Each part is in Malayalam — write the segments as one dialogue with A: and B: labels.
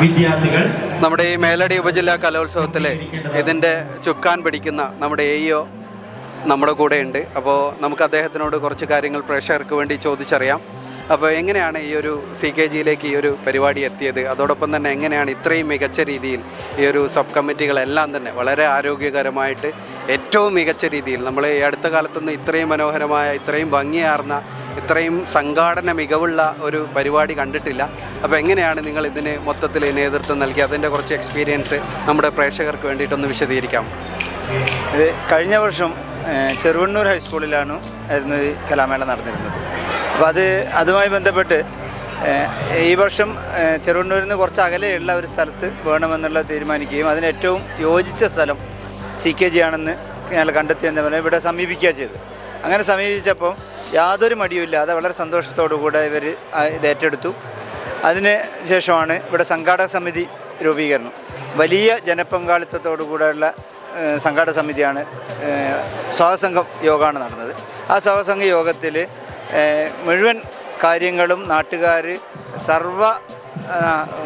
A: വിദ്യാർത്ഥികൾ
B: നമ്മുടെ ഈ മേലടി ഉപജില്ലാ കലോത്സവത്തിൽ ഇതിന്റെ ചുക്കാൻ പിടിക്കുന്ന നമ്മുടെ എ ഇഒ നമ്മുടെ കൂടെയുണ്ട്. അപ്പോൾ നമുക്ക് അദ്ദേഹത്തിനോട് കുറച്ച് കാര്യങ്ങൾ പ്രേക്ഷകർക്ക് വേണ്ടി ചോദിച്ചറിയാം. അപ്പോൾ എങ്ങനെയാണ് ഈ ഒരു സി കെ ജിയിലേക്ക് ഈ ഒരു പരിപാടി എത്തിയത്? അതോടൊപ്പം തന്നെ എങ്ങനെയാണ് ഇത്രയും മികച്ച രീതിയിൽ ഈ ഒരു സബ് കമ്മിറ്റികളെല്ലാം തന്നെ വളരെ ആരോഗ്യകരമായിട്ട് ഏറ്റവും മികച്ച രീതിയിൽ നമ്മൾ ഈ അടുത്ത കാലത്തൊന്നും ഇത്രയും മനോഹരമായ ഇത്രയും ഭംഗിയാർന്ന ഇത്രയും സംഘാടന മികവുള്ള ഒരു പരിപാടി കണ്ടിട്ടില്ല. അപ്പോൾ എങ്ങനെയാണ് നിങ്ങൾ ഇതിന് മൊത്തത്തിൽ നേതൃത്വം നൽകി? അതിന്റെ കുറച്ച് എക്സ്പീരിയൻസ് നമ്മുടെ പ്രേക്ഷകർക്ക് വേണ്ടിയിട്ടൊന്ന് വിശദീകരിക്കാം.
C: ഇത് കഴിഞ്ഞ വർഷം ചെറുവണ്ണൂർ ഹൈസ്കൂളിലാണ് ആയിരുന്നു ഈ കലാമേള നടന്നിരുന്നത്. അപ്പോൾ അത് അതുമായി ബന്ധപ്പെട്ട് ഈ വർഷം ചെറുവണ്ണൂരിൽ നിന്ന് കുറച്ച് അകലെയുള്ള ഒരു സ്ഥലത്ത് വേണമെന്നുള്ള തീരുമാനിക്കുകയും അതിന് ഏറ്റവും യോജിച്ച സ്ഥലം സി കെ ജി ആണെന്ന് ഞങ്ങൾ കണ്ടെത്തിയെന്ന് പറഞ്ഞാൽ ഇവിടെ സമീപിക്കുക ചെയ്തു അങ്ങനെ സമീപിച്ചപ്പോൾ യാതൊരു മടിയുമില്ലാതെ വളരെ സന്തോഷത്തോടു കൂടെ ഇവർ ഇത് ഏറ്റെടുത്തു. അതിന് ശേഷമാണ് ഇവിടെ സംഘാടക സമിതി രൂപീകരണം. വലിയ ജനപങ്കാളിത്തത്തോടു കൂടെയുള്ള ഏഹ്, സംഘാടക സമിതിയാണ് സ്വാഗതസംഘം യോഗമാണ് നടന്നത്. ആ സ്വാഗതസംഘ യോഗത്തിൽ മുഴുവൻ കാര്യങ്ങളും നാട്ടുകാർ സർവ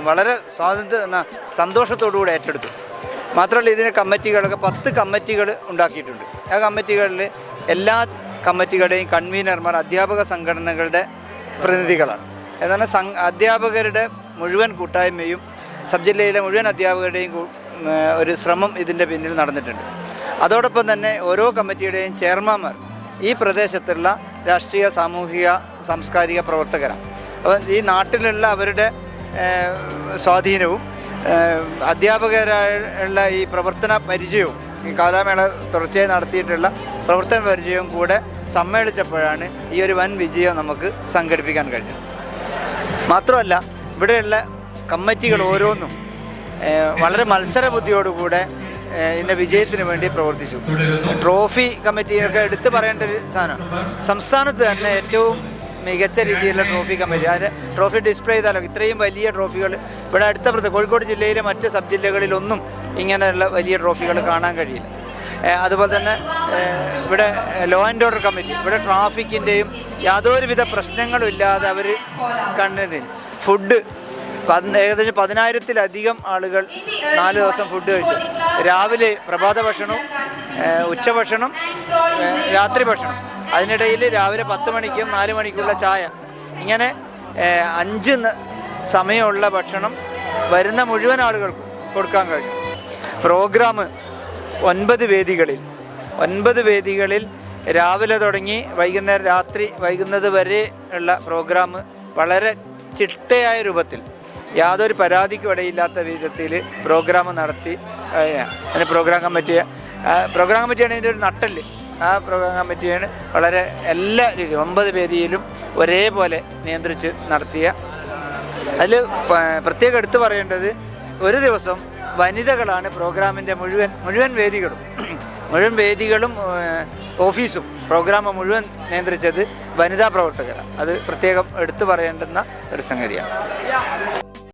C: വളരെ സ്വാതന്ത്ര്യ സന്തോഷത്തോടു സന്തോഷത്തോടുകൂടി ഏറ്റെടുത്തു. മാത്രമല്ല ഇതിന് കമ്മിറ്റികളൊക്കെ പത്ത് കമ്മിറ്റികൾ ഉണ്ടാക്കിയിട്ടുണ്ട്. ആ കമ്മിറ്റികളിൽ എല്ലാ കമ്മിറ്റികളുടെയും കൺവീനർമാർ അധ്യാപക സംഘടനകളുടെ പ്രതിനിധികളാണ്. എന്നാൽ സം അധ്യാപകരുടെ മുഴുവൻ കൂട്ടായ്മയും സബ് ജില്ലയിലെ മുഴുവൻ അധ്യാപകരുടെയും ഒരു ശ്രമം ഇതിന്റെ പിന്നിൽ നടന്നിട്ടുണ്ട്. അതോടൊപ്പം തന്നെ ഓരോ കമ്മിറ്റിയുടെയും ചെയർമാൻമാർ ഈ പ്രദേശത്തുള്ള രാഷ്ട്രീയ സാമൂഹിക സാംസ്കാരിക പ്രവർത്തകരാണ് അപ്പം ഈ നാട്ടിലുള്ള അവരുടെ സ്വാധീനവും അധ്യാപകരായുള്ള ഈ പ്രവർത്തന പരിചയവും ഈ കലാമേള തുടർച്ചയായി നടത്തിയിട്ടുള്ള പ്രവർത്തന പരിചയവും കൂടെ സമ്മേളിച്ചപ്പോഴാണ് ഈ ഒരു വൻ വിജയം നമുക്ക് സംഘടിപ്പിക്കാൻ കഴിഞ്ഞത്. മാത്രമല്ല ഇവിടെയുള്ള കമ്മിറ്റികൾ ഓരോന്നും വളരെ മത്സര ബുദ്ധിയോടുകൂടെ ഏഹ്, ഇതിന്റെ വിജയത്തിന് വേണ്ടി പ്രവർത്തിച്ചു. ട്രോഫി കമ്മിറ്റിയൊക്കെ എടുത്തു പറയേണ്ട ഒരു സാധനമാണ് സംസ്ഥാനത്ത് തന്നെ ഏറ്റവും മികച്ച രീതിയിലുള്ള ട്രോഫി കമ്മിറ്റി. അതിന് ട്രോഫി ഡിസ്പ്ലേ ചെയ്താലോ? ഇത്രയും വലിയ ട്രോഫികൾ ഇവിടെ അടുത്ത പ്രദേശം കോഴിക്കോട് ജില്ലയിലെ മറ്റ് സബ് ജില്ലകളിലൊന്നും ഇങ്ങനെയുള്ള വലിയ ട്രോഫികൾ കാണാൻ കഴിയില്ല. അതുപോലെ തന്നെ ഇവിടെ ലോ ആൻഡ് ഓർഡർ കമ്മിറ്റി. ഇവിടെ ട്രാഫിക്കിന്റെയും യാതൊരുവിധ പ്രശ്നങ്ങളും ഇല്ലാതെ അവർ കണ്ടിരുന്നില്ല ഫുഡ് ഏകദേശം പതിനായിരത്തിലധികം ആളുകൾ നാല് ദിവസം ഫുഡ് കഴിച്ചു. രാവിലെ പ്രഭാത ഭക്ഷണവും ഉച്ചഭക്ഷണം രാത്രി ഭക്ഷണം. അതിനിടയിൽ രാവിലെ പത്ത് മണിക്കും നാല് മണിക്കുള്ള ചായ. ഇങ്ങനെ അഞ്ച് സമയമുള്ള ഭക്ഷണം വരുന്ന മുഴുവൻ ആളുകൾക്കും കൊടുക്കാൻ കഴിയും പ്രോഗ്രാം ഒൻപത് വേദികളിൽ ഒൻപത് വേദികളിൽ രാവിലെ തുടങ്ങി വൈകുന്നേരം രാത്രി വൈകുന്നത് വരെ ഉള്ള പ്രോഗ്രാം വളരെ ചിട്ടയായ രൂപത്തിൽ യാതൊരു പരാതിക്കും ഇടയില്ലാത്ത വിധത്തിൽ പ്രോഗ്രാം നടത്തി അതിന് പ്രോഗ്രാം കമ്മിറ്റി പ്രോഗ്രാം കമ്മിറ്റിയാണ് ഇതിന്റെ ഒരു നട്ടൽ ആ പ്രോഗ്രാം കമ്മിറ്റിയാണ് വളരെ എല്ലാ രീതിയിലും ഒമ്പത് വേദിയിലും ഒരേപോലെ നിയന്ത്രിച്ച് നടത്തിയ. അതിൽ പ്രത്യേകം എടുത്തു പറയേണ്ടത് ഒരു ദിവസം വനിതകളാണ് പ്രോഗ്രാമിന്റെ മുഴുവൻ മുഴുവൻ വേദികളും. മുഴുവൻ വേദികളും ഓഫീസും പ്രോഗ്രാം മുഴുവൻ നിയന്ത്രിച്ചത് വനിതാ പ്രവർത്തകരാണ്. അത് പ്രത്യേകം എടുത്തു പറയേണ്ടുന്ന ഒരു സംഗതിയാണ്.